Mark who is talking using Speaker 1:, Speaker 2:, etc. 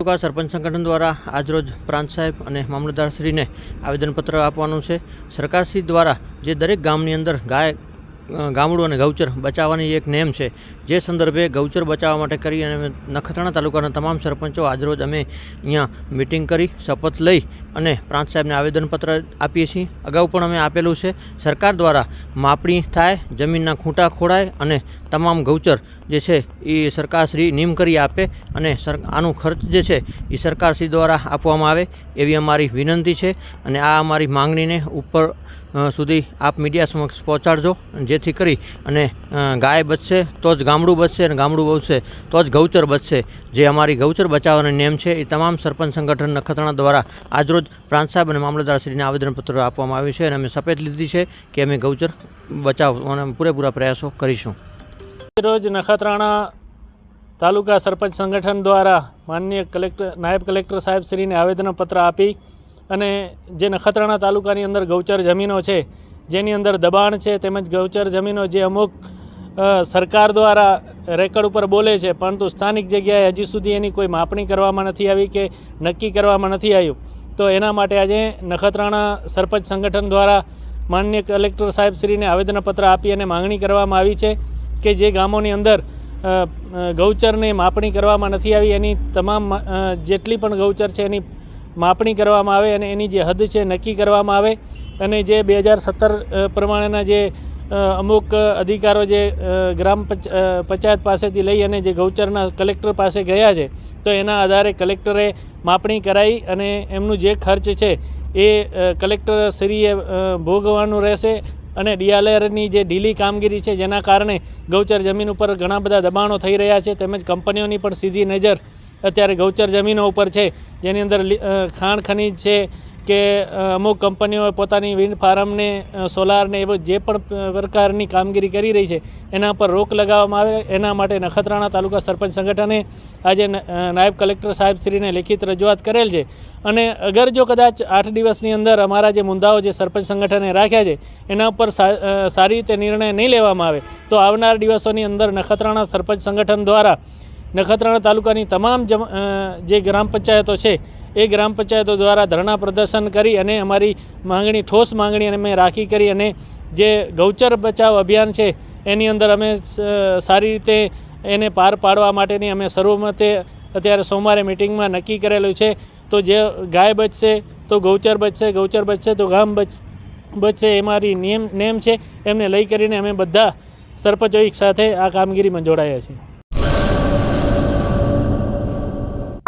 Speaker 1: તાલુકા સરપંચ સંગઠન દ્વારા આજરોજ પ્રાંત સાહેબ અને મામલતદારશ્રીને આવેદનપત્ર આપવાનું છે. સરકારશ્રી દ્વારા જે દરેક ગામની અંદર ગાય ગામડું અને ગૌચર બચાવવાની એક નેમ છે જે સંદર્ભે ગૌચર બચાવવા માટે કરી અને નખત્રાણા તાલુકાના તમામ સરપંચો આજરોજ અમે અહીંયા મિટિંગ કરી, શપથ લઈ અને પ્રાંત સાહેબને આવેદનપત્ર આપીએ છીએ. અગાઉ પણ અમે આપેલું છે, સરકાર દ્વારા માપણી થાય, જમીનના ખૂંટા ખોડાય અને તમામ ગૌચર જે છે એ સરકારશ્રી નિમ કરી આપે અને આનું ખર્ચ જે છે એ સરકારશ્રી દ્વારા આપવામાં આવે એવી અમારી વિનંતી છે અને આ અમારી માંગણીને ઉપર સુધી આપ મીડિયા સમક્ષ પહોંચાડજો. જેથી કરી અને ગાય બચશે તો જ ગામડું બચશે અને ગામડું બચશે તો જ ગૌચર બચશે. જે અમારી ગૌચર બચાવવાની નેમ છે, એ તમામ સરપંચ સંગઠન નખત્રાણા દ્વારા આજરોજ પ્રાંત સાહેબ અને મામલતદારશ્રીને આવેદનપત્ર આપવામાં આવ્યું છે અને અમે શપથ લીધી છે કે અમે ગૌચર બચાવવાના પૂરેપૂરા પ્રયાસો કરીશું.
Speaker 2: રોજ નખત્રાણા તાલુકા સરપંચ સંગઠન દ્વારા માનનીય કલેક્ટર, નાયબ કલેક્ટર સાહેબ શ્રીને આવેદનપત્ર આપી અને જે નખત્રાણા તાલુકાની અંદર ગૌચર જમીનો છે, જેની અંદર દબાણ છે, તેમજ ગૌચર જમીનો જે અમુક સરકાર દ્વારા રેકર્ડ ઉપર બોલે છે, પરંતુ સ્થાનિક જગ્યાએ હજી સુધી એની કોઈ માપણી કરવામાં નથી આવી કે નક્કી કરવામાં નથી આવ્યું. તો એના માટે આજે નખત્રાણા સરપંચ સંગઠન દ્વારા માન્ય કલેક્ટર સાહેબ શ્રીને આવેદનપત્ર આપી અને માંગણી કરવામાં આવી છે કે જે ગામોની અંદર ગૌચરની માપણી કરવામાં નથી આવી. એની તમામ જેટલી પણ ગૌચર છે એની માપણી કરવામાં આવે અને એની જે હદ છે નક્કી કરવામાં આવે. અને જે બે હજાર સત્તર પ્રમાણેના જે અમુક અધિકારો જે ગ્રામ પંચ પંચાયત પાસેથી લઈ અને જે ગૌચરના કલેક્ટર પાસે ગયા છે, તો એના આધારે કલેક્ટરે માપણી કરાવી અને એમનું જે ખર્ચ છે એ કલેક્ટર શ્રીએ ભોગવવાનું રહેશે અને ડીઆરએલની જે ઢીલી કામગીરી છે જેના કારણે ગૌચર જમીન ઉપર ઘણા બધા દબાણો થઈ રહ્યા છે તેમજ કંપનીઓની પણ સીધી નજર અત્યારે ગૌચર જમીનો ઉપર છે, જેની અંદર ખાણ ખનીજ છે કે અમુક કંપનીઓએ પોતાની વિન્ડ ફાર્મને સોલારને એવો જે પણ પ્રકારની કામગીરી કરી રહી છે, એના પર રોક લગાવવામાં આવે. એના માટે નખત્રાણા તાલુકા સરપંચ સંગઠને આજે નાયબ કલેક્ટર સાહેબશ્રીને લેખિત રજૂઆત કરેલ છે. અને અગર જો કદાચ આઠ દિવસની અંદર અમારા જે મુદ્દાઓ જે સરપંચ સંગઠને રાખ્યા છે, એના ઉપર સારી રીતે નિર્ણય નહીં લેવામાં આવે, તો આવનાર દિવસોની અંદર નખત્રાણા સરપંચ સંગઠન દ્વારા નખત્રાણા તાલુકાની તમામ જે ગ્રામ પંચાયતો છે એ ગ્રામ પંચાયતો દ્વારા ધરણા પ્રદર્શન કરી અને અમારી માંગણી, ઠોસ માંગણી અમે રાખી કરી અને જે ગૌચર બચાવ અભિયાન છે, એની અંદર અમે સારી રીતે એને પાર પાડવા માટેની અમે સર્વમતે અત્યારે સોમવારે મિટિંગમાં નક્કી કરેલું છે. તો જે ગાય બચશે, તો ગૌચર બચશે ગૌચર બચશે, તો ગામ બચ, બચશે, એ મારી નિયમ, નેમ છે. એમને લઈ કરીને અમે બધા સરપંચો સાથે આ કામગીરીમાં જોડાયા છીએ.